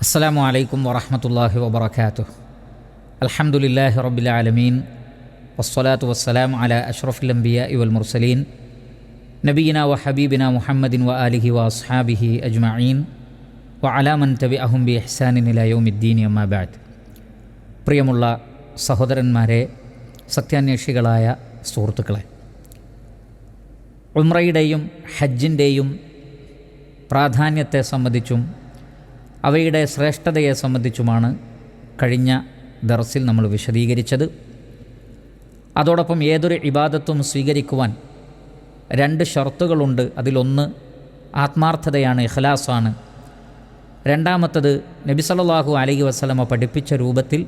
السلام عليكم ورحمة الله وبركاته الحمد لله رب العالمين والصلاة والسلام على أشرف الأنبياء والمرسلين نبينا وحبيبنا محمد وآله وأصحابه أجمعين وعلى من تبعهم بإحسان إلى يوم الدين أما بعد പ്രിയമുള്ള സഹോദരന്മാരെ സത്യാന്വേഷികളായ സുഹൃത്തുക്കളെ ഉമ്രയുടെയും ഹജ്ജിൻ്റെയും പ്രാധാന്യത്തെ സംബന്ധിച്ചും അവയുടെ ശ്രേഷ്ഠതയെ സംബന്ധിച്ചുമാണ് കഴിഞ്ഞ ദർസിൽ നമ്മൾ വിശദീകരിച്ചത്. അതോടൊപ്പം ഏതൊരു ഇബാദത്തും സ്വീകരിക്കുവാൻ രണ്ട് ഷർത്തുകളുണ്ട്. അതിലൊന്ന് ആത്മാർത്ഥതയാണ് ഇഖലാസാണ്. രണ്ടാമത്തത് നബി സല്ലല്ലാഹു അലൈഹി വസ്ലമ പഠിപ്പിച്ച രൂപത്തിൽ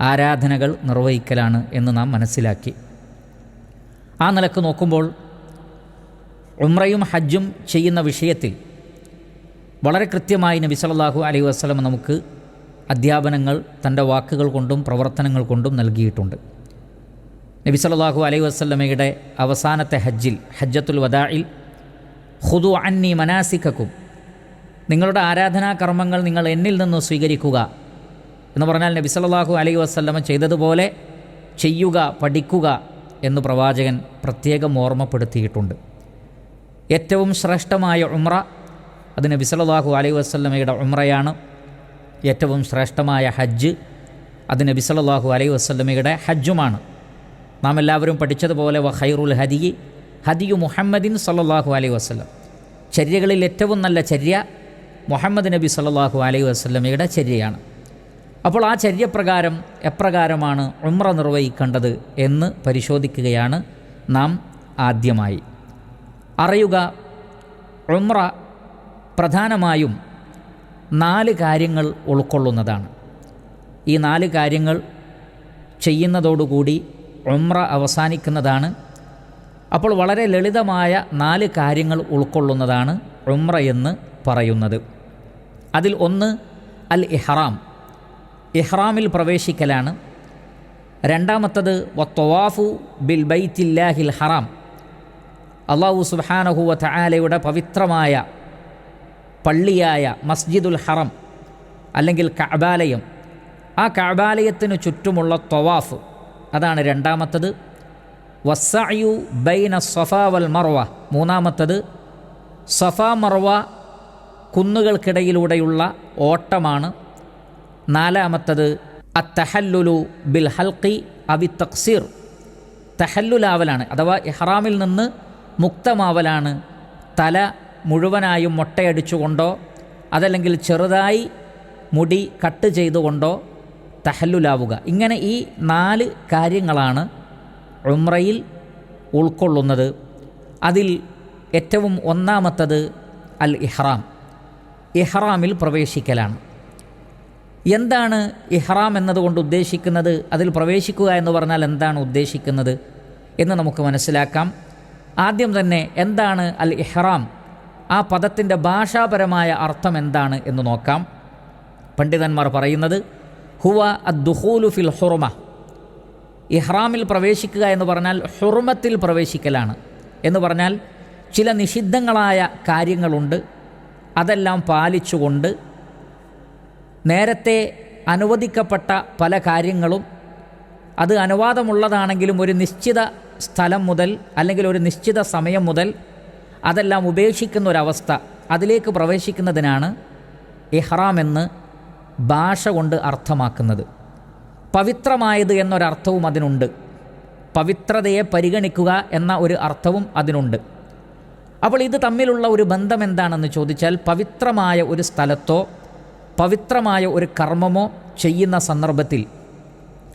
ആരാധനകൾ നിർവഹിക്കലാണ് എന്ന് നാം മനസ്സിലാക്കി. ആ നിലയ്ക്ക് നോക്കുമ്പോൾ ഉമ്രയും ഹജ്ജും ചെയ്യുന്ന വിഷയത്തിൽ വളരെ കൃത്യമായി നബി സല്ലല്ലാഹു അലൈഹി വസ്ലം നമുക്ക് അധ്യാപനങ്ങൾ തന്റെ വാക്കുകൾ കൊണ്ടും പ്രവർത്തനങ്ങൾ കൊണ്ടും നൽകിയിട്ടുണ്ട്. നബി സല്ലല്ലാഹു അലൈഹി വസ്ലമയുടെ അവസാനത്തെ ഹജ്ജിൽ ഹജ്ജത്തുൽ വദാഇൽ ഹുദു അന്നി മനാസിക്കും നിങ്ങളുടെ ആരാധനാ കർമ്മങ്ങൾ നിങ്ങൾ എന്നിൽ നിന്ന് സ്വീകരിക്കുക എന്ന് പറഞ്ഞാൽ നബി സല്ലല്ലാഹു അലൈഹി വസ്ലമ ചെയ്തതുപോലെ ചെയ്യുക പഠിക്കുക എന്ന് പ്രവാചകൻ പ്രത്യേകം ഓർമ്മപ്പെടുത്തിയിട്ടുണ്ട്. ഏറ്റവും ശ്രേഷ്ഠമായ ഉമ്ര അത് നബി സല്ലല്ലാഹു അലൈഹി വസല്ലമയുടെ ഉമ്രയാണ് ഏറ്റവും ശ്രേഷ്ഠമായ ഹജ്ജ് അത് നബി സല്ലല്ലാഹു അലൈഹി വസല്ലമയുടെ ഹജ്ജുമാണ്. നാം എല്ലാവരും പഠിച്ചതുപോലെ വ ഹൈറുൽ ഹദിയി മുഹമ്മദിൻ സല്ലാഹു അലൈഹി വസ്ലം ചര്യകളിൽ ഏറ്റവും നല്ല ചര്യ മുഹമ്മദ് നബി സല്ലാഹു അലൈഹി വസല്ലമയുടെ ചര്യയാണ്. അപ്പോൾ ആ ചര്യപ്രകാരം എപ്രകാരമാണ് ഉമ്ര നിർവഹിക്കേണ്ടത് എന്ന് പരിശോധിക്കുകയാണ് നാം ആദ്യമായി. അറിയുക ഉമ്ര പ്രധാനമായും നാല് കാര്യങ്ങൾ ഉൾക്കൊള്ളുന്നതാണ്. ഈ നാല് കാര്യങ്ങൾ ചെയ്യുന്നതോടുകൂടി ഉമ്ര അവസാനിക്കുന്നതാണ്. അപ്പോൾ വളരെ ലളിതമായ നാല് കാര്യങ്ങൾ ഉൾക്കൊള്ളുന്നതാണ് ഉമ്ര എന്ന് പറയുന്നത്. അതിൽ ഒന്ന് അൽ ഇഹ്റാം. ഇഹ്റാമിൽ പ്രവേശിക്കലാണ്. രണ്ടാമത്തത് വത്തൊവാഫു ബിൽ ബൈത്തില്ലാഹിൽ ഹറാം. അള്ളാഹു സുബാനഹുവ തആലയുടെ പവിത്രമായ പള്ളിയായ മസ്ജിദുൽ ഹറം അല്ലെങ്കിൽ കഅബാലയം. ആ കഅബാലയത്തിന് ചുറ്റുമുള്ള തൊവാഫ് അതാണ് രണ്ടാമത്തത്. വസ്സയു ബൈന സഫ വൽ മർവ മൂന്നാമത്തത്. സഫ മർവ കുന്നുകൾക്കിടയിലൂടെയുള്ള ഓട്ടമാണ്. നാലാമത്തത് അത്തഹല്ലുലു ബിൽ ഹൽക്കി അവി തക്സീർ തഹല്ലുലാവലാണ് അഥവാ ഇഹ്റാമിൽ നിന്ന് മുക്തമാവലാണ് തല മുഴുവനായും മുട്ടയടിച്ചുകൊണ്ടോ അതല്ലെങ്കിൽ ചെറുതായി മുടി കട്ട് ചെയ്തുകൊണ്ടോ തഹല്ലുലാവുക. ഇങ്ങനെ ഈ നാല് കാര്യങ്ങളാണ് ഉമ്രയിൽ ഉൾക്കൊള്ളുന്നത്. അതിൽ ഏറ്റവും ഒന്നാമത്തത് അൽ ഇഹ്റാം. ഇഹ്റാമിൽ പ്രവേശിക്കലാണ്. എന്താണ് ഇഹ്റാം എന്നതുകൊണ്ട് ഉദ്ദേശിക്കുന്നത്? അതിൽ പ്രവേശിക്കുക എന്ന് പറഞ്ഞാൽ എന്താണ് ഉദ്ദേശിക്കുന്നത് എന്ന് നമുക്ക് മനസ്സിലാക്കാം. ആദ്യം തന്നെ എന്താണ് അൽ ഇഹ്റാം? ആ പദത്തിന്റെ ഭാഷാപരമായ അർത്ഥം എന്താണ് എന്ന് നോക്കാം. പണ്ഡിതന്മാർ പറയുന്നത് ഹുവ അദ്ദുഹൂലു ഫിൽ ഹുറുമ ഇഹ്റാമിൽ പ്രവേശിക്കുക എന്ന് പറഞ്ഞാൽ ഹുറുമത്തിൽ പ്രവേശിക്കലാണ്. എന്ന് പറഞ്ഞാൽ ചില നിഷിദ്ധങ്ങളായ കാര്യങ്ങളുണ്ട് അതെല്ലാം പാലിച്ചുകൊണ്ട് നേരത്തെ അനുവദിക്കപ്പെട്ട പല കാര്യങ്ങളും അത് അനുവാദമുള്ളതാണെങ്കിലും ഒരു നിശ്ചിത സ്ഥലം മുതൽ അല്ലെങ്കിൽ ഒരു നിശ്ചിത സമയം മുതൽ അതെല്ലാം ഉപേക്ഷിക്കുന്ന ഒരവസ്ഥ അതിലേക്ക് പ്രവേശിക്കുന്നതിനാണ് ഇഹ്റാം എന്ന് ഭാഷ കൊണ്ട് അർത്ഥമാക്കുന്നത്. പവിത്രമായത് എന്നൊരർത്ഥവും അതിനുണ്ട്. പവിത്രതയെ പരിഗണിക്കുക എന്ന ഒരു അർത്ഥവും അതിനുണ്ട്. അപ്പോൾ ഇത് തമ്മിലുള്ള ഒരു ബന്ധം എന്താണെന്ന് ചോദിച്ചാൽ പവിത്രമായ ഒരു സ്ഥലത്തോ പവിത്രമായ ഒരു കർമ്മമോ ചെയ്യുന്ന സന്ദർഭത്തിൽ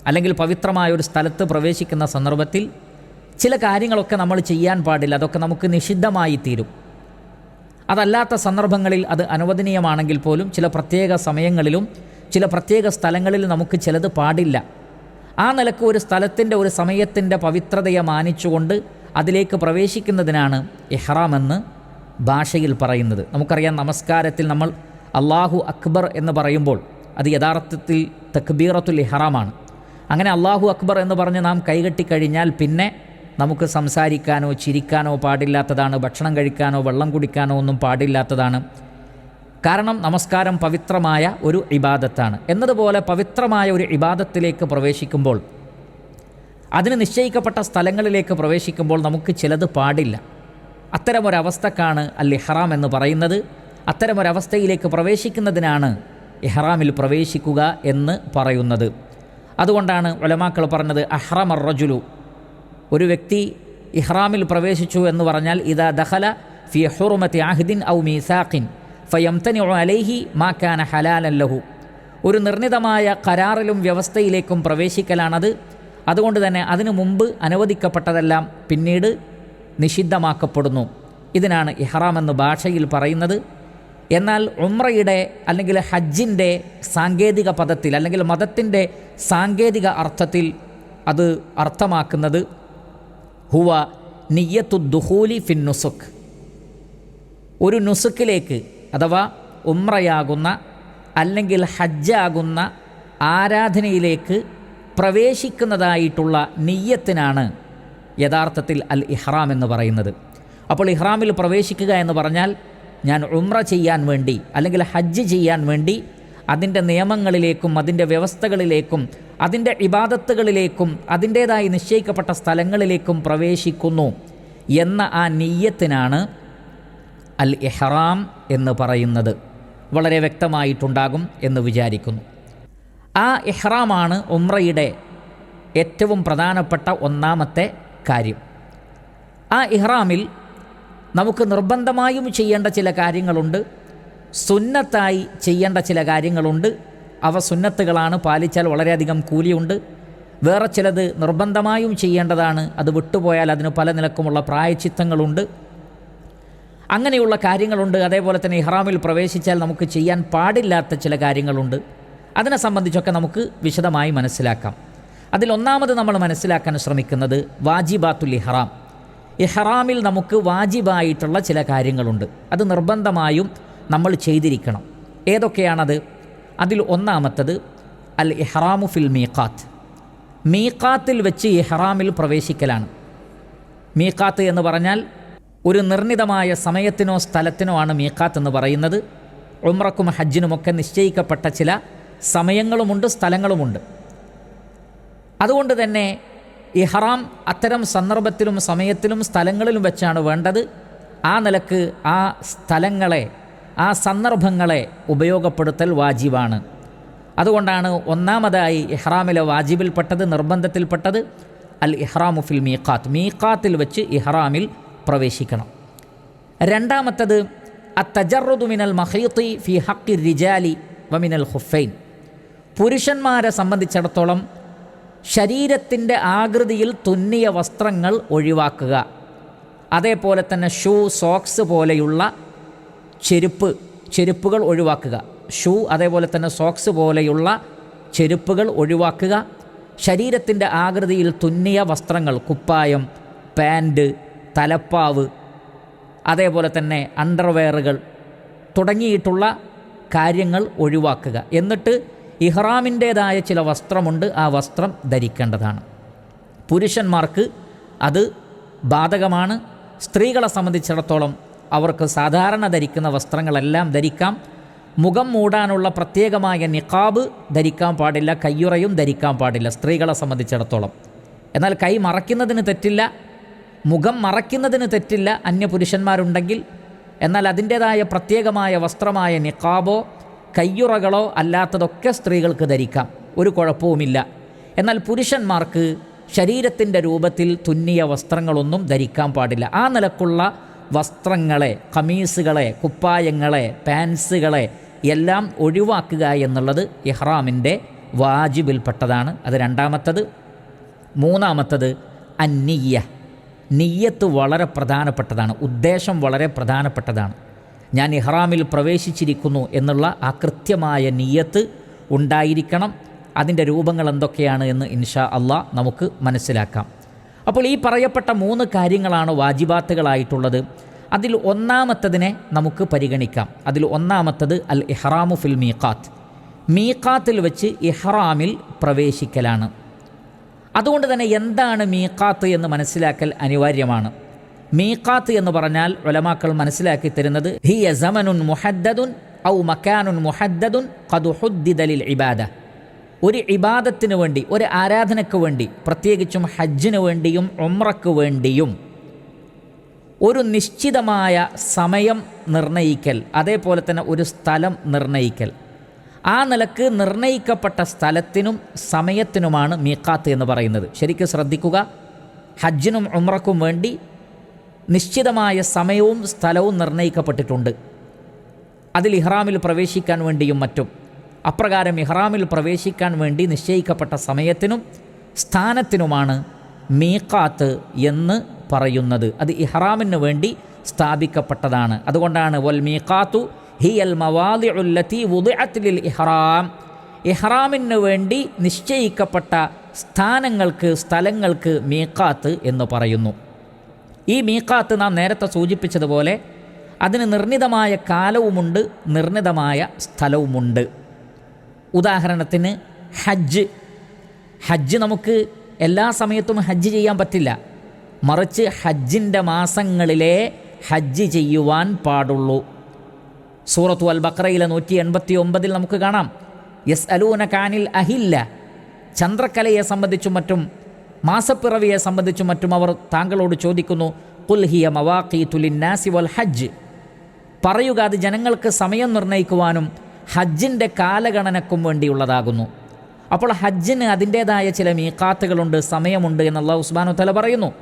അല്ലെങ്കിൽ പവിത്രമായ ഒരു സ്ഥലത്ത് പ്രവേശിക്കുന്ന സന്ദർഭത്തിൽ ചില കാര്യങ്ങളൊക്കെ നമ്മൾ ചെയ്യാൻ പാടില്ല. അതൊക്കെ നമുക്ക് നിഷിദ്ധമായി തീരും. അതല്ലാത്ത സന്ദർഭങ്ങളിൽ അത് അനുവദനീയമാണെങ്കിൽ പോലും ചില പ്രത്യേക സമയങ്ങളിലും ചില പ്രത്യേക സ്ഥലങ്ങളിൽ നമുക്ക് ചിലത് പാടില്ല. ആ നിലയ്ക്ക് ഒരു സ്ഥലത്തിന്റെ ഒരു സമയത്തിന്റെ പവിത്രതയെ മാനിച്ചുകൊണ്ട് അതിലേക്ക് പ്രവേശിക്കുന്നതിനാണ് ഇഹ്റാം എന്ന് ഭാഷയിൽ പറയുന്നത്. നമുക്കറിയാം നമസ്കാരത്തിൽ നമ്മൾ അള്ളാഹു അക്ബർ എന്ന് പറയുമ്പോൾ അത് യഥാർത്ഥത്തിൽ തക്ബീറത്തുൽ ഇഹ്റാമാണ്. അങ്ങനെ അള്ളാഹു അക്ബർ എന്ന് പറഞ്ഞ് നാം കൈകെട്ടിക്കഴിഞ്ഞാൽ പിന്നെ നമുക്ക് സംസാരിക്കാനോ ചിരിക്കാനോ പാടില്ലാത്തതാണ് ഭക്ഷണം കഴിക്കാനോ വെള്ളം കുടിക്കാനോ ഒന്നും പാടില്ലാത്തതാണ്. കാരണം നമസ്കാരം പവിത്രമായ ഒരു ഇബാദത്താണ്. എന്നതുപോലെ പവിത്രമായ ഒരു ഇബാദത്തിലേക്ക് പ്രവേശിക്കുമ്പോൾ അതിന് നിശ്ചയിക്കപ്പെട്ട സ്ഥലങ്ങളിലേക്ക് പ്രവേശിക്കുമ്പോൾ നമുക്ക് ചിലത് പാടില്ല. അത്തരമൊരവസ്ഥക്കാണ് അൽ ഇഹ്റാം എന്ന് പറയുന്നത്. അത്തരമൊരവസ്ഥയിലേക്ക് പ്രവേശിക്കുന്നതിനാണ് ഇഹ്റാമിൽ പ്രവേശിക്കുക എന്ന് പറയുന്നത്. അതുകൊണ്ടാണ് ഒലമാക്കൾ പറഞ്ഞത് അഹ്റമർ റജുലു ഒരു വ്യക്തി ഇഹ്റാമിൽ പ്രവേശിച്ചു എന്ന് പറഞ്ഞാൽ ഇതാ ദഹല ഫി ഹുറുമത്തി അഹ്ദിൻ ഔ മീസാഖിൻ ഫയംതനി അലൈഹി മാക്കാന ഹലാലൻ ലഹു. ഒരു നിർണിതമായ കരാറിലും വ്യവസ്ഥയിലേക്കും പ്രവേശിക്കലാണത്. അതുകൊണ്ട് തന്നെ അതിനു മുമ്പ് അനുവദിക്കപ്പെട്ടതെല്ലാം പിന്നീട് നിഷിദ്ധമാക്കപ്പെടുന്നു. ഇതിനാണ് ഇഹ്റാം എന്ന് ഭാഷയിൽ പറയുന്നത്. എന്നാൽ ഉമ്രയുടെ അല്ലെങ്കിൽ ഹജ്ജിന്റെ സാങ്കേതിക പദത്തിൽ അല്ലെങ്കിൽ മതത്തിന്റെ സാങ്കേതിക അർത്ഥത്തിൽ അത് അർത്ഥമാക്കുന്നത് ഹുവ നിയ്യത്തു ദുഹൂലി ഫിൻ നുസുഖ്. ഒരു നുസുക്കിലേക്ക് അഥവാ ഉമ്രയാകുന്ന അല്ലെങ്കിൽ ഹജ്ജാകുന്ന ആരാധനയിലേക്ക് പ്രവേശിക്കുന്നതായിട്ടുള്ള നെയ്യത്തിനാണ് യഥാർത്ഥത്തിൽ അൽ ഇഹ്റാം എന്ന് പറയുന്നത്. അപ്പോൾ ഇഹ്റാമിൽ പ്രവേശിക്കുക എന്ന് പറഞ്ഞാൽ ഞാൻ ഉമ്ര ചെയ്യാൻ വേണ്ടി അല്ലെങ്കിൽ ഹജ്ജ് ചെയ്യാൻ വേണ്ടി അതിന്റെ നിയമങ്ങളിലേക്കും അതിന്റെ വ്യവസ്ഥകളിലേക്കും അതിന്റെ ഇബാദത്തുകളിലേക്കും അതിന്റേതായി നിശ്ചയിക്കപ്പെട്ട സ്ഥലങ്ങളിലേക്കും പ്രവേശിക്കുന്നു എന്ന ആ നെയ്യത്തിനാണ് അൽ എഹ്റാം എന്ന് പറയുന്നത്. വളരെ വ്യക്തമായിട്ടുണ്ടാകും എന്ന് വിചാരിക്കുന്നു. ആ ഇഹ്റാമാണ് ഉമ്രയുടെ ഏറ്റവും പ്രധാനപ്പെട്ട ഒന്നാമത്തെ കാര്യം. ആ ഇഹ്റാമിൽ നമുക്ക് നിർബന്ധമായും ചെയ്യേണ്ട ചില കാര്യങ്ങളുണ്ട്. സുന്നത്തായി ചെയ്യേണ്ട ചില കാര്യങ്ങളുണ്ട്. അവ സുന്നത്തുകളാണ്. പാലിച്ചാൽ വളരെയധികം കൂലിയുണ്ട്. വേറെ ചിലത് നിർബന്ധമായും ചെയ്യേണ്ടതാണ്. അത് വിട്ടുപോയാൽ അതിന് പല നിലക്കുമുള്ള പ്രായച്ചിത്തങ്ങളുണ്ട്. അങ്ങനെയുള്ള കാര്യങ്ങളുണ്ട്. അതേപോലെ തന്നെ ഇഹ്റാമിൽ പ്രവേശിച്ചാൽ നമുക്ക് ചെയ്യാൻ പാടില്ലാത്ത ചില കാര്യങ്ങളുണ്ട്. അതിനെ സംബന്ധിച്ചൊക്കെ നമുക്ക് വിശദമായി മനസ്സിലാക്കാം. അതിൽ ഒന്നാമത് നമ്മൾ മനസ്സിലാക്കാൻ ശ്രമിക്കുന്നത് വാജിബാത്തുൽ ഇഹ്റാം. ഇഹ്റാമിൽ നമുക്ക് വാജിബായിട്ടുള്ള ചില കാര്യങ്ങളുണ്ട്. അത് നിർബന്ധമായും നമ്മൾ ചെയ്തിരിക്കണം. ഏതൊക്കെയാണത്? അതിൽ ഒന്നാമത്തത് അൽ ഇഹ്റാമു ഫിൽ മീഖാത്ത്. മീഖാത്തിൽ വെച്ച് ഇഹ്റാമിൽ പ്രവേശിക്കലാണ്. മീഖാത്ത് എന്ന് പറഞ്ഞാൽ ഒരു നിർണിതമായ സമയത്തിനോ സ്ഥലത്തിനോ ആണ് മീഖാത്ത് എന്ന് പറയുന്നത്. ഉമ്രക്കും ഹജ്ജിനുമൊക്കെ നിശ്ചയിക്കപ്പെട്ട ചില സമയങ്ങളുമുണ്ട് സ്ഥലങ്ങളുമുണ്ട്. അതുകൊണ്ട് തന്നെ ഇഹ്റാം അത്തരം സന്ദർഭത്തിലും സമയത്തിലും സ്ഥലങ്ങളിലും വെച്ചാണ് വേണ്ടത്. ആ നിലയ്ക്ക് ആ സ്ഥലങ്ങളെ ആ സന്ദർഭങ്ങളെ ഉപയോഗപ്പെടുത്തൽ വാജിബാണ്. അതുകൊണ്ടാണ് ഒന്നാമതായി ഇഹ്റാമിലെ വാജിബിൽപ്പെട്ടത് നിർബന്ധത്തിൽപ്പെട്ടത് അൽ ഇഹ്റാമു ഫിൽ മീഖാത്ത്. മീഖാത്തിൽ വെച്ച് ഇഹ്റാമിൽ പ്രവേശിക്കണം. രണ്ടാമത്തത് അത്തജറുദുമിനൽ മഹീത്തി ഫി ഹക്കി റിജാലി വമിനൽ ഹുഫൈൻ. പുരുഷന്മാരെ സംബന്ധിച്ചിടത്തോളം ശരീരത്തിന്റെ ആകൃതിയിൽ തുന്നിയ വസ്ത്രങ്ങൾ ഒഴിവാക്കുക. അതേപോലെ തന്നെ ഷൂ സോക്സ് പോലെയുള്ള ചെരുപ്പ് ചെരുപ്പുകൾ ഒഴിവാക്കുക. ഷൂ അതേപോലെ തന്നെ സോക്സ് പോലെയുള്ള ചെരുപ്പുകൾ ഒഴിവാക്കുക. ശരീരത്തിന്റെ ആകൃതിയിൽ തുന്നിയ വസ്ത്രങ്ങൾ കുപ്പായം പാന്റ് തലപ്പാവ് അതേപോലെ തന്നെ അണ്ടർവെയറുകൾ തുടങ്ങിയിട്ടുള്ള കാര്യങ്ങൾ ഒഴിവാക്കുക. എന്നിട്ട് ഇഹ്റാമിന്റേതായ ചില വസ്ത്രമുണ്ട്. ആ വസ്ത്രം ധരിക്കേണ്ടതാണ്. പുരുഷന്മാർക്ക് അത് ബാധകമാണ്. സ്ത്രീകളെ സംബന്ധിച്ചിടത്തോളം അവർക്ക് സാധാരണ ധരിക്കുന്ന വസ്ത്രങ്ങളെല്ലാം ധരിക്കാം. മുഖം മൂടാനുള്ള പ്രത്യേകമായ നിഖാബ് ധരിക്കാൻ പാടില്ല കയ്യുറയും ധരിക്കാൻ പാടില്ല സ്ത്രീകളെ സംബന്ധിച്ചിടത്തോളം. എന്നാൽ കൈ മറയ്ക്കുന്നതിന് തെറ്റില്ല മുഖം മറയ്ക്കുന്നതിന് തെറ്റില്ല അന്യ പുരുഷന്മാരുണ്ടെങ്കിൽ എന്നാൽ അതിന്റേതായ പ്രത്യേകമായ വസ്ത്രമായ നിഖാബോ കയ്യുറകളോ അല്ലാത്തതൊക്കെ സ്ത്രീകൾക്ക് ധരിക്കാം. ഒരു കുഴപ്പവുമില്ല. എന്നാൽ പുരുഷന്മാർക്ക് ശരീരത്തിന്റെ രൂപത്തിൽ തുന്നിയ വസ്ത്രങ്ങളൊന്നും ധരിക്കാൻ പാടില്ല. ആ നിലക്കുള്ള വസ്ത്രങ്ങളെ കമീസുകളെ കുപ്പായങ്ങളെ പാൻസുകളെ എല്ലാം ഒഴിവാക്കുക എന്നുള്ളത് ഇഹ്റാമിന്റെ വാജിബിൽപ്പെട്ടതാണ്. അത് രണ്ടാമത്തത്. മൂന്നാമത്തത് അന്നിയ്യ. നിയ്യത്ത് വളരെ പ്രധാനപ്പെട്ടതാണ്. ഉദ്ദേശം വളരെ പ്രധാനപ്പെട്ടതാണ്. ഞാൻ ഇഹ്റാമിൽ പ്രവേശിച്ചിരിക്കുന്നു എന്നുള്ള ആ കൃത്യമായ നിയ്യത്ത് ഉണ്ടായിരിക്കണം. അതിന്റെ രൂപങ്ങൾ എന്തൊക്കെയാണ് എന്ന് ഇൻഷാ അള്ളാ നമുക്ക് മനസ്സിലാക്കാം. അപ്പോൾ ഈ പറയപ്പെട്ട മൂന്ന് കാര്യങ്ങളാണ് വാജിബാത്തുകളായിട്ടുള്ളത്. അതിൽ ഒന്നാമത്തതിനെ നമുക്ക് പരിഗണിക്കാം. അതിൽ ഒന്നാമത്തത് അൽ ഇഹ്റാമു ഫിൽ മീഖാത്ത്. മീഖാത്തിൽ വെച്ച് ഇഹ്റാമിൽ പ്രവേശിക്കലാണ്. അതുകൊണ്ട് തന്നെ എന്താണ് മീഖാത്ത് എന്ന് മനസ്സിലാക്കൽ അനിവാര്യമാണ്. മീഖാത്ത് എന്ന് പറഞ്ഞാൽ ഒലമാക്കൾ മനസ്സിലാക്കി തരുന്നത് ഹി യസമനുൻ മുഹദ്ദുൻ ഔ മക്കാനുൻ മുഹദ്ദദുൻ ഖദുഹുദ്ദിദലിൽ ഇബാദ. ഒരു ഇബാദത്തിന് വേണ്ടി ഒരു ആരാധനയ്ക്ക് വേണ്ടി പ്രത്യേകിച്ചും ഹജ്ജിന് വേണ്ടിയും ഒമ്രക്ക് വേണ്ടിയും ഒരു നിശ്ചിതമായ സമയം നിർണയിക്കൽ അതേപോലെ തന്നെ ഒരു സ്ഥലം നിർണയിക്കൽ. ആ നിലയ്ക്ക് നിർണയിക്കപ്പെട്ട സ്ഥലത്തിനും സമയത്തിനുമാണ് മീക്കാത്ത് എന്ന് പറയുന്നത്. ശരിക്കും ശ്രദ്ധിക്കുക ഹജ്ജിനും ഉമ്രക്കും വേണ്ടി നിശ്ചിതമായ സമയവും സ്ഥലവും നിർണയിക്കപ്പെട്ടിട്ടുണ്ട്. അതിൽ ഇഹ്റാമിൽ പ്രവേശിക്കാൻ വേണ്ടിയും മറ്റും. അപ്രകാരം ഇഹ്റാമിൽ പ്രവേശിക്കാൻ വേണ്ടി നിശ്ചയിക്കപ്പെട്ട സമയത്തിനും സ്ഥാനത്തിനുമാണ് മീക്കാത്ത് എന്ന് പറയുന്നത്. അത് ഇഹ്റാമിന് വേണ്ടി സ്ഥാപിക്കപ്പെട്ടതാണ്. അതുകൊണ്ടാണ് വൽ മീക്കാത്തു ഹിയൽ മവാദി ഉല്ലത്തി വുദിഅത്തിലിൽ ഇഹ്റാം. ഇഹ്റാമിന് വേണ്ടി നിശ്ചയിക്കപ്പെട്ട സ്ഥാനങ്ങൾക്ക് സ്ഥലങ്ങൾക്ക് മീക്കാത്ത് എന്ന് പറയുന്നു. ഈ മീക്കാത്ത് നാം നേരത്തെ സൂചിപ്പിച്ചതുപോലെ അതിന് നിർണിതമായ കാലവുമുണ്ട് നിർണിതമായ സ്ഥലവുമുണ്ട്. ഉദാഹരണത്തിന് ഹജ്ജ്. ഹജ്ജ് നമുക്ക് എല്ലാ സമയത്തും ഹജ്ജ് ചെയ്യാൻ പറ്റില്ല. മറിച്ച് ഹജ്ജിന്റെ മാസങ്ങളിലെ ഹജ്ജ് ചെയ്യുവാൻ പാടുള്ളൂ. സൂറത്തു അൽ ബക്രയിലെ നൂറ്റി എൺപത്തി ഒമ്പതിൽ നമുക്ക് കാണാം. യെസ് അലൂന കാനിൽ അഹില്ല. ചന്ദ്രക്കലയെ സംബന്ധിച്ചും മറ്റും മാസപ്പിറവിയെ സംബന്ധിച്ചും മറ്റും അവർ താങ്കളോട് ചോദിക്കുന്നു കുൽഹിയ മവാഖി തുലിൻ നാസി വൽ ഹജ്ജ്? പറയുക അത് ജനങ്ങൾക്ക് സമയം നിർണയിക്കുവാനും ഹജ്ജിന്റെ കാലഗണനക്കും വേണ്ടിയുള്ളതാകുന്നു. അപ്പോൾ ഹജ്ജിന് അതിന്റേതായ ചില മീക്കാത്തുകളുണ്ട് സമയമുണ്ട് എന്ന് അള്ളാഹു ഉസ്മാനു തല പറയുന്നു.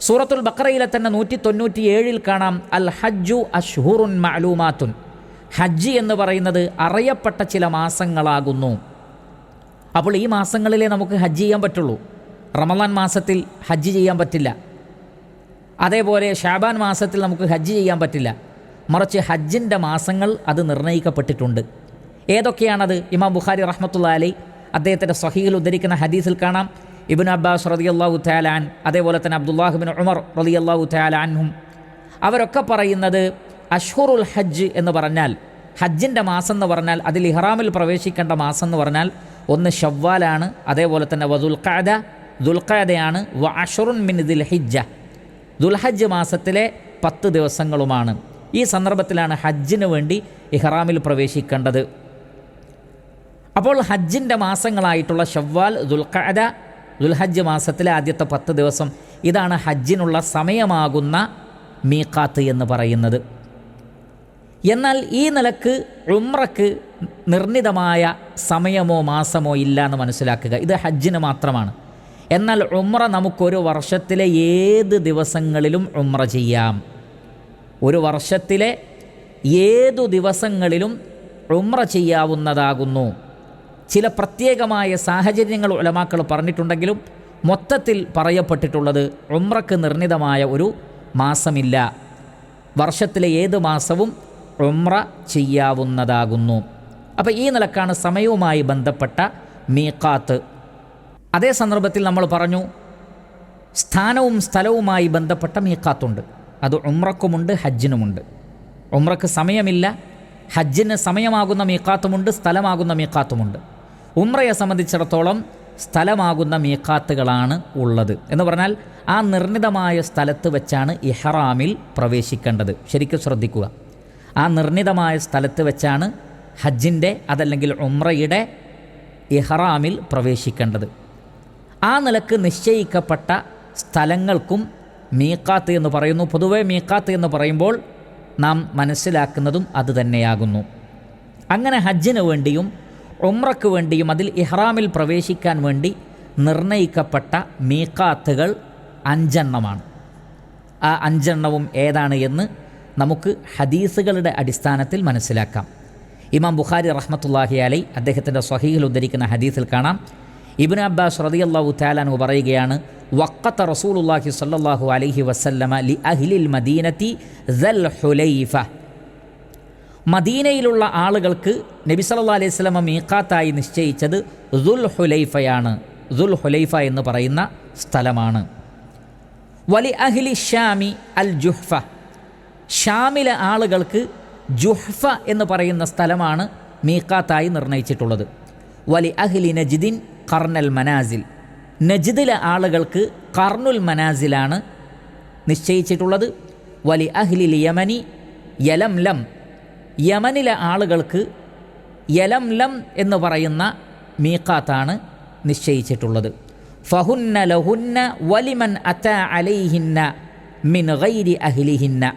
സൂറത്തുൽ ബക്രയിലെ തന്നെ നൂറ്റി തൊണ്ണൂറ്റി ഏഴിൽ കാണാം അൽ ഹജ്ജു അഷ്ഹുറുൻ മഅലൂമാത്തുൻ. ഹജ്ജ് എന്ന് പറയുന്നത് അറിയപ്പെട്ട ചില മാസങ്ങളാകുന്നു. അപ്പോൾ ഈ മാസങ്ങളിലേ നമുക്ക് ഹജ്ജ് ചെയ്യാൻ പറ്റുള്ളൂ. റമദാൻ മാസത്തിൽ ഹജ്ജ് ചെയ്യാൻ പറ്റില്ല. അതേപോലെ ഷാബാൻ മാസത്തിൽ നമുക്ക് ഹജ്ജ് ചെയ്യാൻ പറ്റില്ല. മറിച്ച് ഹജ്ജിന്റെ മാസങ്ങൾ അത് നിർണയിക്കപ്പെട്ടിട്ടുണ്ട് ഏതൊക്കെയാണത്? ഇമാം ബുഖാരി റഹ്മത്തുള്ള അലി അദ്ദേഹത്തിന്റെ സഹീൽ ഉദ്ധരിക്കുന്ന ഹദീസിൽ കാണാം. ഇബിൻ അബ്ബാസ് റതി അള്ളാഹു തയാലാൻ അതേപോലെ തന്നെ അബ്ദുല്ലാഹുബിൻ ഉമർ റതി അള്ളാഹു തയാലാൻഹും അവരൊക്കെ പറയുന്നത് അഷ്ഹുറുൽ ഹജ്ജ് എന്ന് പറഞ്ഞാൽ ഹജ്ജിന്റെ മാസം എന്ന് പറഞ്ഞാൽ അതിൽ ഇഹ്റാമിൽ പ്രവേശിക്കേണ്ട മാസം എന്ന് പറഞ്ഞാൽ ഒന്ന് ഷവ്വാലാണ് അതേപോലെ തന്നെ വദുൽഖാദ ദുൽഖാദയാണ് വ അഷറുൻ മിൻ ദുൽഹിജ ഹിജ്ജ ദുൽഹജ്ജ് മാസത്തിലെ പത്ത് ദിവസങ്ങളുമാണ്. ഈ സന്ദർഭത്തിലാണ് ഹജ്ജിന് വേണ്ടി ഇഹ്റാമിൽ പ്രവേശിക്കേണ്ടത്. അപ്പോൾ ഹജ്ജിന്റെ മാസങ്ങളായിട്ടുള്ള ഷവ്വാൽ ദുൽഖഅദ ദുൽഹജ്ജ് മാസത്തിലെ ആദ്യത്തെ പത്ത് ദിവസം ഇതാണ് ഹജ്ജിനുള്ള സമയമാകുന്ന മീക്കാത്ത് എന്ന് പറയുന്നത്. എന്നാൽ ഈ നിലയ്ക്ക് ഉമ്രക്ക് നിർണിതമായ സമയമോ മാസമോ ഇല്ല എന്ന് മനസ്സിലാക്കുക. ഇത് ഹജ്ജിന് മാത്രമാണ്. എന്നാൽ ഉമ്ര നമുക്കൊരു വർഷത്തിലെ ഏത് ദിവസങ്ങളിലും ഉമ്ര ചെയ്യാം. ഒരു വർഷത്തിലെ ഏതു ദിവസങ്ങളിലും ഉമ്ര ചെയ്യാവുന്നതാകുന്നു. ചില പ്രത്യേകമായ സാഹചര്യങ്ങൾ ഉലമാക്കൾ പറഞ്ഞിട്ടുണ്ടെങ്കിലും മൊത്തത്തിൽ പറയപ്പെട്ടിട്ടുള്ളത് ഉമ്രക്ക് നിർണിതമായ ഒരു മാസമില്ല. വർഷത്തിലെ ഏത് മാസവും ഉമ്ര ചെയ്യാവുന്നതാകുന്നു. അപ്പോൾ ഈ നിലക്കാണ് സമയവുമായി ബന്ധപ്പെട്ട മീക്കാത്ത് അതേ സന്ദർഭത്തിൽ നമ്മൾ പറഞ്ഞു സ്ഥാനവും സ്ഥലവുമായി ബന്ധപ്പെട്ട മീക്കാത്തുണ്ട് അത് ഉമ്രക്കുമുണ്ട് ഹജ്ജിനുമുണ്ട്. ഉമ്രക്ക് സമയമില്ല ഹജ്ജിന് സമയമാകുന്ന മീക്കാത്തുമുണ്ട് സ്ഥലമാകുന്ന മീക്കാത്തുമുണ്ട് ഉമ്രയെ സംബന്ധിച്ചിടത്തോളം സ്ഥലമാകുന്ന മീക്കാത്തുകളാണ് ഉള്ളത്. എന്ന് പറഞ്ഞാൽ ആ നിർണിതമായ സ്ഥലത്ത് വെച്ചാണ് ഇഹ്റാമിൽ പ്രവേശിക്കേണ്ടത്. ശരിക്കും ശ്രദ്ധിക്കുക. ആ നിർണിതമായ സ്ഥലത്ത് വെച്ചാണ് ഹജ്ജിന്റെ അതല്ലെങ്കിൽ ഉമ്രയുടെ ഇഹ്റാമിൽ പ്രവേശിക്കേണ്ടത്. ആ നിലയ്ക്ക് നിശ്ചയിക്കപ്പെട്ട സ്ഥലങ്ങൾക്കും മീക്കാത്ത് എന്ന് പറയുന്നു. പൊതുവേ മീക്കാത്ത് എന്ന് പറയുമ്പോൾ നാം മനസ്സിലാക്കുന്നതും അതുതന്നെയാകുന്നു അങ്ങനെ ഹജ്ജിന് വേണ്ടിയും ഉമ്രക്ക് വേണ്ടിയും അതിൽ ഇഹ്റാമിൽ പ്രവേശിക്കാൻ വേണ്ടി നിർണയിക്കപ്പെട്ട മീക്കാത്തുകൾ അഞ്ചെണ്ണമാണ്. ആ അഞ്ചെണ്ണവും ഏതാണ് എന്ന് നമുക്ക് ഹദീസുകളുടെ അടിസ്ഥാനത്തിൽ മനസ്സിലാക്കാം. ഇമാം ബുഖാരി റഹ്മത്തുല്ലാഹി അലൈ അദ്ദേഹത്തിന്റെ സ്വഹീൽ ഉദ്ധരിക്കുന്ന ഹദീസിൽ കാണാം. ഇബിൻ അബ്ബാസ് റതിയല്ലാഹു താലാനു പറയുകയാണ് വക്കത്ത റസൂലുല്ലാഹി സല്ലാഹു അലൈഹി വസല്ലമ ലി അഹ്ലിൽ മദീനത്തി ഹുലൈഫ. മദീനയിലുള്ള ആളുകൾക്ക് നബി സല്ലാ അലൈഹി സ്വലമ മീക്കാത്തായി നിശ്ചയിച്ചത് ദുൽ ഹുലൈഫയാണ്. ദുൽ ഹുലൈഫ എന്ന് പറയുന്ന സ്ഥലമാണ്. വലി അഹ്ലി ഷാമി അൽ ജുഹ്ഫ. ഷാമിലെ ആളുകൾക്ക് ജുഹ്ഫ എന്ന് പറയുന്ന സ്ഥലമാണ് മീക്കാത്തായി നിർണയിച്ചിട്ടുള്ളത്. വലി അഹ്ലി നജിദിൻ കർണൽ മനാസിൽ. നജിദിലെ ആളുകൾക്ക് കർണുൽ മനാസിലാണ് നിശ്ചയിച്ചിട്ടുള്ളത്. വലി അഹ്ലിൽ യമനി യലംലം യമനിലെ ആളുകൾക്ക് യലംലം എന്ന് പറയുന്ന മീക്കാത്താണ് നിശ്ചയിച്ചിട്ടുള്ളത്. ഫഹുന്ന ലഹുന്ന വലിമൻ അത്ത അലൈഹിന്ന മിൻ ഗൈരി അഹ്ലിഹിന്ന.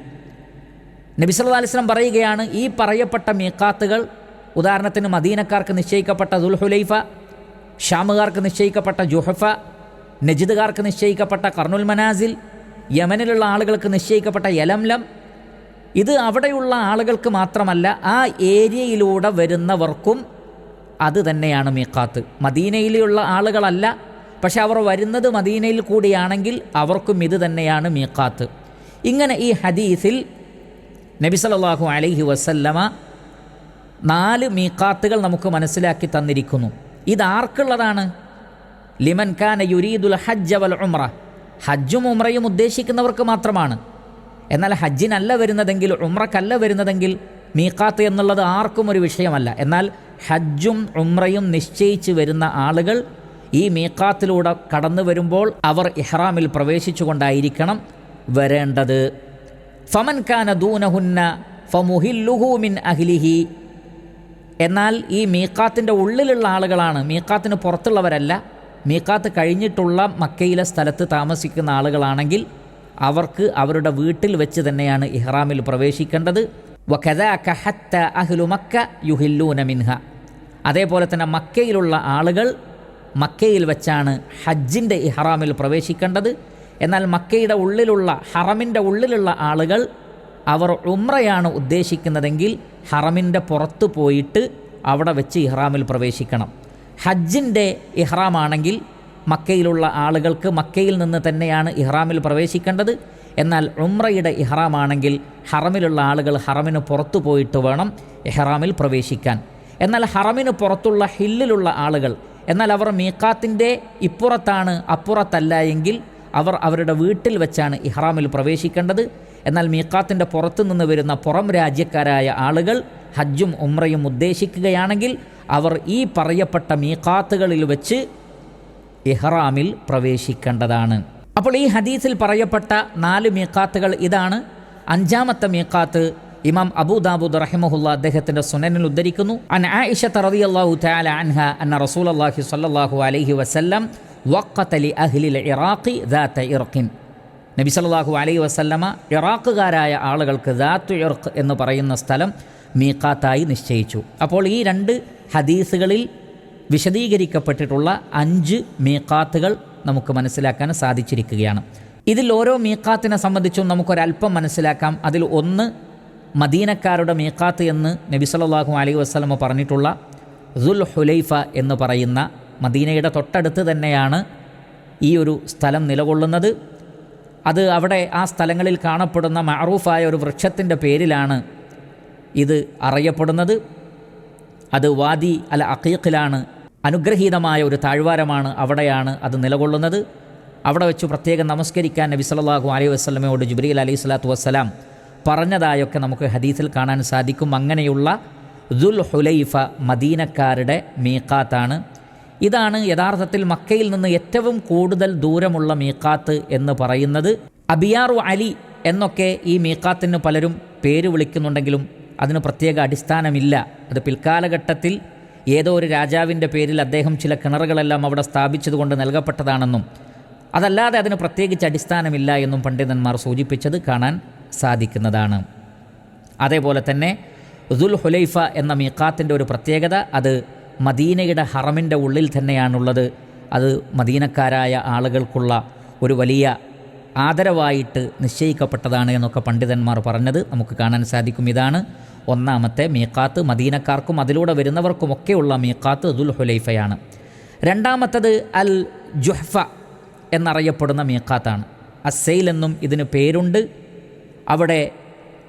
നബി സല്ലാ അലൈഹി വസല്ലം പറയുകയാണ് ഈ പറയപ്പെട്ട മീക്കാത്തുകൾ ഉദാഹരണത്തിന് മദീനക്കാർക്ക് നിശ്ചയിക്കപ്പെട്ട ദുൽഹുലൈഫ ഷാമുകാർക്ക് നിശ്ചയിക്കപ്പെട്ട ജുഹഫ നജിദുകാർക്ക് നിശ്ചയിക്കപ്പെട്ട കർണുൽ മനാസിൽ യമനിലുള്ള ആളുകൾക്ക് നിശ്ചയിക്കപ്പെട്ട യലംലം. ഇത് അവിടെയുള്ള ആളുകൾക്ക് മാത്രമല്ല ആ ഏരിയയിലൂടെ വരുന്നവർക്കും അത് തന്നെയാണ് മീക്കാത്ത് മദീനയിലുള്ള ആളുകളല്ല പക്ഷെ അവർ വരുന്നത് മദീനയിൽ കൂടിയാണെങ്കിൽ അവർക്കും ഇത് തന്നെയാണ് മീക്കാത്ത് ഇങ്ങനെ ഈ ഹദീസിൽ നബി സല്ലല്ലാഹു അലൈഹി വസല്ലമ നാല് മീക്കാത്തുകൾ നമുക്ക് മനസ്സിലാക്കി തന്നിരിക്കുന്നു. ഇതാർക്കുള്ളതാണ് ലിമൻ ഖാന യുരീദുൽ ഹജ്ജ വൽ ഉമ്ര ഹജ്ജും ഉമ്രയും ഉദ്ദേശിക്കുന്നവർക്ക് മാത്രമാണ്. എന്നാൽ ഹജ്ജിനല്ല വരുന്നതെങ്കിൽ ഉമ്രക്കല്ല വരുന്നതെങ്കിൽ മീക്കാത്ത് എന്നുള്ളത് ആർക്കും ഒരു വിഷയമല്ല. എന്നാൽ ഹജ്ജും ഉമ്രയും നിശ്ചയിച്ച് വരുന്ന ആളുകൾ ഈ മീക്കാത്തിലൂടെ കടന്നു വരുമ്പോൾ അവർ ഇഹ്റാമിൽ പ്രവേശിച്ചുകൊണ്ടായിരിക്കണം വരേണ്ടത്. ഫമൻ ഖാന ദൂനഹുന്ന ഫമുഹില്ലുഹു മിൻ അഹ്ലിഹി. എന്നാൽ ഈ മീക്കാത്തിന്റെ ഉള്ളിലുള്ള ആളുകളാണ്. മീക്കാത്തിന് പുറത്തുള്ളവരല്ല. മീക്കാത്ത് കഴിഞ്ഞിട്ടുള്ള മക്കയിലെ സ്ഥലത്ത് താമസിക്കുന്ന ആളുകളാണെങ്കിൽ അവർക്ക് അവരുടെ വീട്ടിൽ വെച്ച് തന്നെയാണ് ഇഹ്റാമിൽ പ്രവേശിക്കേണ്ടത്. വഖദാക ഹത്ത അഹ്ലു മക്ക യുഹില്ലൂന മിൻഹ. അതേപോലെ തന്നെ മക്കയിലുള്ള ആളുകൾ മക്കയിൽ വെച്ചാണ് ഹജ്ജിന്റെ ഇഹ്റാമിൽ പ്രവേശിക്കേണ്ടത്. എന്നാൽ മക്കയുടെ ഉള്ളിലുള്ള ഹറമിന്റെ ഉള്ളിലുള്ള ആളുകൾ അവർ ഉമ്രയാണ് ഉദ്ദേശിക്കുന്നതെങ്കിൽ ഹറമിന്റെ പുറത്ത് പോയിട്ട് അവിടെ വെച്ച് ഇഹ്റാമിൽ പ്രവേശിക്കണം. ഹജ്ജിന്റെ ഇഹ്റാമാണെങ്കിൽ മക്കയിലുള്ള ആളുകൾക്ക് മക്കയിൽ നിന്ന് തന്നെയാണ് ഇഹ്റാമിൽ പ്രവേശിക്കേണ്ടത്. എന്നാൽ ഉമ്രയുടെ ഇഹ്റാമാണെങ്കിൽ ഹറമിലുള്ള ആളുകൾ ഹറമിന് പുറത്തു പോയിട്ട് വേണം ഇഹ്റാമിൽ പ്രവേശിക്കാൻ. എന്നാൽ ഹറമിന് പുറത്തുള്ള ഹില്ലിലുള്ള ആളുകൾ എന്നാൽ അവർ മീക്കാത്തിന്റെ ഇപ്പുറത്താണ് അപ്പുറത്തല്ല എങ്കിൽ അവർ അവരുടെ വീട്ടിൽ വെച്ചാണ് ഇഹ്റാമിൽ പ്രവേശിക്കേണ്ടത്. എന്നാൽ മീക്കാത്തിന്റെ പുറത്തു നിന്ന് വരുന്ന പുറം രാജ്യക്കാരായ ആളുകൾ ഹജ്ജും ഉമ്രയും ഉദ്ദേശിക്കുകയാണെങ്കിൽ അവർ ഈ പറയപ്പെട്ട മീക്കാത്തുകളിൽ വെച്ച് ഇഹ്റാമിൽ പ്രവേശിക്കേണ്ടതാണ്. അപ്പോൾ ഈ ഹദീസിൽ പറയപ്പെട്ട നാല് മീക്കാത്തുകൾ ഇതാണ്. അഞ്ചാമത്തെ മീക്കാത്ത് ഇമാം അബൂദാബുദ് റഹിമഹുല്ല അദ്ദേഹത്തിന്റെ സുനനിൽ ഉദ്ധരിക്കുന്നു. അൻ ആയിഷ റളിയല്ലാഹു തആല അൻഹ അന്ന റസൂലുള്ളാഹി സ്വല്ലല്ലാഹു അലൈഹി വസല്ലം വഖത ലി അഹ്ലിൽ ഇറാഖി ദാത ഇർഖിൻ. നബി സല്ലാഹു അലൈ വസല്ലമ ഇറാഖുകാരായ ആളുകൾക്ക് ദാത്തു ഇർഖ് എന്ന് പറയുന്ന സ്ഥലം മീഖാത്തായി നിശ്ചയിച്ചു. അപ്പോൾ ഈ രണ്ട് ഹദീസുകളിൽ വിശദീകരിക്കപ്പെട്ടിട്ടുള്ള അഞ്ച് മീഖാത്തുകൾ നമുക്ക് മനസ്സിലാക്കാൻ സാധിച്ചിരിക്കുകയാണ്. ഇതിൽ ഓരോ മീഖാത്തിനെ സംബന്ധിച്ചും നമുക്കൊരല്പം മനസ്സിലാക്കാം. അതിൽ ഒന്ന് മദീനക്കാരുടെ മീഖാത്ത് എന്ന് നബി സല്ലാഹു അലൈ വസ്ലമ പറഞ്ഞിട്ടുള്ള ദുൽ ഹുലൈഫ എന്ന് പറയുന്ന മദീനയുടെ തൊട്ടടുത്ത് തന്നെയാണ് ഈ ഒരു സ്ഥലം നിലകൊള്ളുന്നത്. അത് അവിടെ ആ സ്ഥലങ്ങളിൽ കാണപ്പെടുന്ന മഅറൂഫായ ഒരു വൃക്ഷത്തിന്റെ പേരിലാണ് ഇത് അറിയപ്പെടുന്നത്. അത് വാദി അൽ അഖീഖിലാണ് അനുഗ്രഹീതമായ ഒരു താഴ്വാരമാണ് അവിടെയാണ് അത് നിലകൊള്ളുന്നത്. അവിടെ വെച്ച് പ്രത്യേകം നമസ്കരിക്കാൻ നബി സല്ലല്ലാഹു അലൈഹി വസ്ലമയോട് ജുബ്രീൽ അലൈഹി സ്വലാത്തു വസ്സലാം പറഞ്ഞതായൊക്കെ നമുക്ക് ഹദീസിൽ കാണാൻ സാധിക്കും. അങ്ങനെയുള്ള ദുൽ ഹുലൈഫ മദീനക്കാരുടെ മീക്കാത്താണ് ഇതാണ് യഥാർത്ഥത്തിൽ മക്കയിൽ നിന്ന് ഏറ്റവും കൂടുതൽ ദൂരമുള്ള മീക്കാത്ത് എന്ന് പറയുന്നത്. അബിയാറു അലി എന്നൊക്കെ ഈ മീക്കാത്തിന് പലരും പേര് വിളിക്കുന്നുണ്ടെങ്കിലും അതിന് പ്രത്യേക അടിസ്ഥാനമില്ല. അത് പിൽക്കാലഘട്ടത്തിൽ ഏതോ ഒരു രാജാവിന്റെ പേരിൽ അദ്ദേഹം ചില കിണറുകളെല്ലാം അവിടെ സ്ഥാപിച്ചതുകൊണ്ട് നൽകപ്പെട്ടതാണെന്നും അതല്ലാതെ അതിന് പ്രത്യേകിച്ച് അടിസ്ഥാനമില്ല എന്നും പണ്ഡിതന്മാർ സൂചിപ്പിച്ചത് കാണാൻ സാധിക്കുന്നതാണ്. അതേപോലെ തന്നെ ദുൽ ഹുലൈഫ എന്ന മീക്കാത്തിന്റെ ഒരു പ്രത്യേകത അത് മദീനയുടെ ഹറമിന്റെ ഉള്ളിൽ തന്നെയാണുള്ളത്. അത് മദീനക്കാരായ ആളുകൾക്കുള്ള ഒരു വലിയ ആദരവായിട്ട് നിശ്ചയിക്കപ്പെട്ടതാണ് എന്നൊക്കെ പണ്ഡിതന്മാർ പറഞ്ഞത്. നമുക്ക് കാണാൻ സാധിക്കും ഇതാണ് ഒന്നാമത്തെ മീക്കാത്ത് മദീനക്കാർക്കും അതിലൂടെ വരുന്നവർക്കുമൊക്കെയുള്ള മീക്കാത്ത് ദുൽ ഹുലൈഫയാണ്. രണ്ടാമത്തത് അൽ ജുഹ്ഫ എന്നറിയപ്പെടുന്ന മീക്കാത്താണ് അസൈൽ എന്നും ഇതിന് പേരുണ്ട്. അവിടെ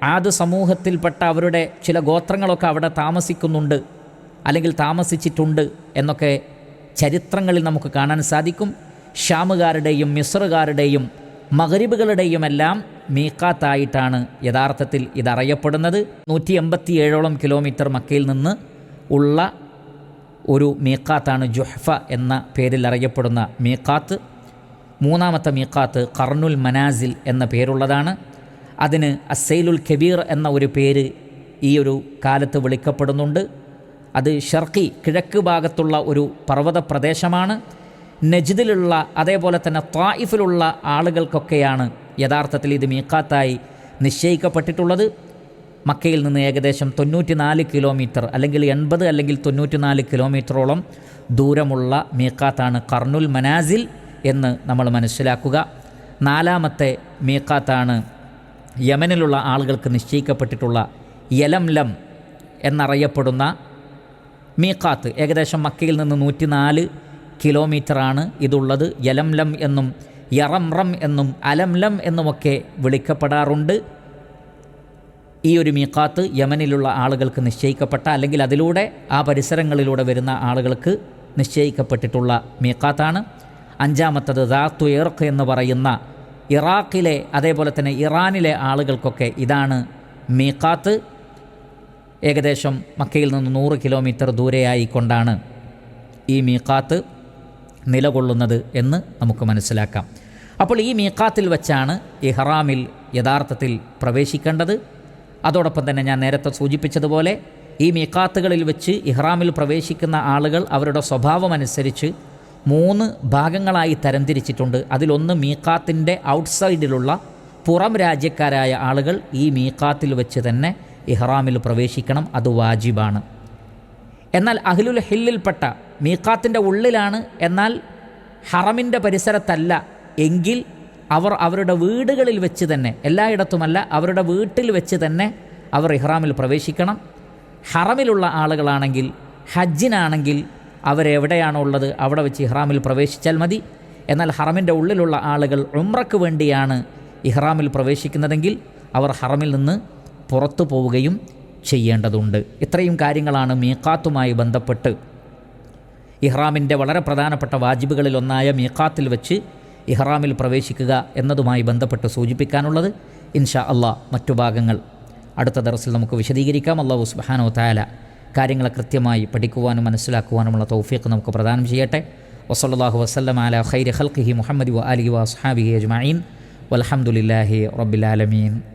ആദ് സമൂഹത്തിൽപ്പെട്ട അവരുടെ ചില ഗോത്രങ്ങളൊക്കെ അവിടെ താമസിക്കുന്നുണ്ട്. അല്ലെങ്കിൽ താമസിച്ചിട്ടുണ്ട് എന്നൊക്കെ ചരിത്രങ്ങളിൽ നമുക്ക് കാണാൻ സാധിക്കും. ഷാമുകാരുടെയും മിസ്റുകാരുടെയും മകരിബുകളുടെയുമെല്ലാം മീക്കാത്തായിട്ടാണ് യഥാർത്ഥത്തിൽ ഇതറിയപ്പെടുന്നത്. നൂറ്റി എൺപത്തിയേഴോളം കിലോമീറ്റർ മക്കയിൽ നിന്ന് ഉള്ള ഒരു മീക്കാത്താണ് ജുഹ്ഫ എന്ന പേരിൽ അറിയപ്പെടുന്ന മീക്കാത്ത് മൂന്നാമത്തെ മീക്കാത്ത് കർണുൽ മനാസിൽ എന്ന പേരുള്ളതാണ്. അതിന് അസൈലുൽ കബീർ എന്ന ഒരു പേര് ഈ ഒരു കാലത്ത് വിളിക്കപ്പെടുന്നുണ്ട്. അത് ഷർക്കി കിഴക്ക് ഭാഗത്തുള്ള ഒരു പർവത പ്രദേശമാണ്. നജ്ദിലുള്ള അതേപോലെ തന്നെ ത്വായിഫിലുള്ള ആളുകൾക്കൊക്കെയാണ് യഥാർത്ഥത്തിൽ ഇത് മീക്കാത്തായി നിശ്ചയിക്കപ്പെട്ടിട്ടുള്ളത്. മക്കയിൽ നിന്ന് ഏകദേശം തൊണ്ണൂറ്റിനാല് കിലോമീറ്റർ അല്ലെങ്കിൽ എൺപത് അല്ലെങ്കിൽ തൊണ്ണൂറ്റിനാല് കിലോമീറ്ററോളം ദൂരമുള്ള മീക്കാത്താണ് കർണുൽ മനാസിൽ എന്ന് നമ്മൾ മനസ്സിലാക്കുക. നാലാമത്തെ മീക്കാത്താണ് യമനിലുള്ള ആളുകൾക്ക് നിശ്ചയിക്കപ്പെട്ടിട്ടുള്ള യലംലം എന്നറിയപ്പെടുന്ന മീക്കാത്ത് ഏകദേശം മക്കയിൽ നിന്ന് നൂറ്റിനാല് കിലോമീറ്ററാണ് ഇതുള്ളത്. യലംലം എന്നും യറംറം എന്നും അലംലം എന്നുമൊക്കെ വിളിക്കപ്പെടാറുണ്ട്. ഈ ഒരു മീക്കാത്ത് യമനിലുള്ള ആളുകൾക്ക് നിശ്ചയിക്കപ്പെട്ട അല്ലെങ്കിൽ അതിലൂടെ ആ പരിസരങ്ങളിലൂടെ വരുന്ന ആളുകൾക്ക് നിശ്ചയിക്കപ്പെട്ടിട്ടുള്ള മീക്കാത്താണ് അഞ്ചാമത്തത് ദാത്തു ഇറക്ക് എന്ന് പറയുന്ന ഇറാഖിലെ അതേപോലെ തന്നെ ഇറാനിലെ ആളുകൾക്കൊക്കെ ഇതാണ് മീക്കാത്ത് ഏകദേശം മക്കയിൽ നിന്ന് നൂറ് കിലോമീറ്റർ ദൂരെയായി കൊണ്ടാണ് ഈ മീക്കാത്ത് നിലകൊള്ളുന്നത് എന്ന് നമുക്ക് മനസ്സിലാക്കാം. അപ്പോൾ ഈ മീക്കാത്തിൽ വെച്ചാണ് ഇഹ്റാമിൽ യഥാർത്ഥത്തിൽ പ്രവേശിക്കേണ്ടത്. അതോടൊപ്പം തന്നെ ഞാൻ നേരത്തെ സൂചിപ്പിച്ചതുപോലെ ഈ മീക്കാത്തുകളിൽ വെച്ച് ഇഹ്റാമിൽ പ്രവേശിക്കുന്ന ആളുകൾ അവരുടെ സ്വഭാവമനുസരിച്ച് മൂന്ന് ഭാഗങ്ങളായി തരംതിരിച്ചിട്ടുണ്ട്. അതിലൊന്ന് മീക്കാത്തിന്റെ ഔട്ട്സൈഡിലുള്ള പുറം രാജ്യക്കാരായ ആളുകൾ ഈ മീക്കാത്തിൽ വെച്ച് തന്നെ ഇഹ്റാമിൽ പ്രവേശിക്കണം അത് വാജിബാണ്. എന്നാൽ അഹ്ലുൽ ഹില്ലിൽപ്പെട്ട മീക്കാത്തിന്റെ ഉള്ളിലാണ് എന്നാൽ ഹറമിന്റെ പരിസരത്തല്ല എങ്കിൽ അവർ അവരുടെ വീടുകളിൽ വെച്ച് തന്നെ എല്ലായിടത്തുമല്ല അവരുടെ വീട്ടിൽ വെച്ച് തന്നെ അവർ ഇഹ്റാമിൽ പ്രവേശിക്കണം. ഹറമിലുള്ള ആളുകളാണെങ്കിൽ ഹജ്ജിനാണെങ്കിൽ അവരെവിടെയാണോ ഉള്ളത് അവിടെ വെച്ച് ഇഹ്റാമിൽ പ്രവേശിച്ചാൽ മതി. എന്നാൽ ഹറമിന്റെ ഉള്ളിലുള്ള ആളുകൾ ഉമ്രക്ക് വേണ്ടിയാണ് ഇഹ്റാമിൽ പ്രവേശിക്കുന്നതെങ്കിൽ അവർ ഹറമിൽ നിന്ന് പുറത്തു പോവുകയും ചെയ്യേണ്ടതുണ്ട്. ഇത്രയും കാര്യങ്ങളാണ് മീക്കാത്തുമായി ബന്ധപ്പെട്ട് ഇഹ്റാമിന്റെ വളരെ പ്രധാനപ്പെട്ട വാജിബുകളിലൊന്നായ മീക്കാത്തിൽ വെച്ച് ഇഹ്റാമിൽ പ്രവേശിക്കുക എന്നതുമായി ബന്ധപ്പെട്ട് സൂചിപ്പിക്കാനുള്ളത് ഇൻഷാ അള്ളാഹ് മറ്റു ഭാഗങ്ങൾ. അടുത്ത ദർസിൽ നമുക്ക് വിശദീകരിക്കാം. അള്ളാഹു സുബാനോ താല കാര്യങ്ങളെ കൃത്യമായി പഠിക്കുവാനും മനസ്സിലാക്കുവാനുമുള്ള തൗഫീഖ് നമുക്ക് പ്രദാനം ചെയ്യട്ടെ. വസല്ലാഹു വസ്ലം അല ഖൈർ ഹൽഖി മുഹമ്മദ് വ അലി വസ്ഹാബി അജ്മീൻ വലഹമുല്ലാഹി റബ്ബിലാലമീൻ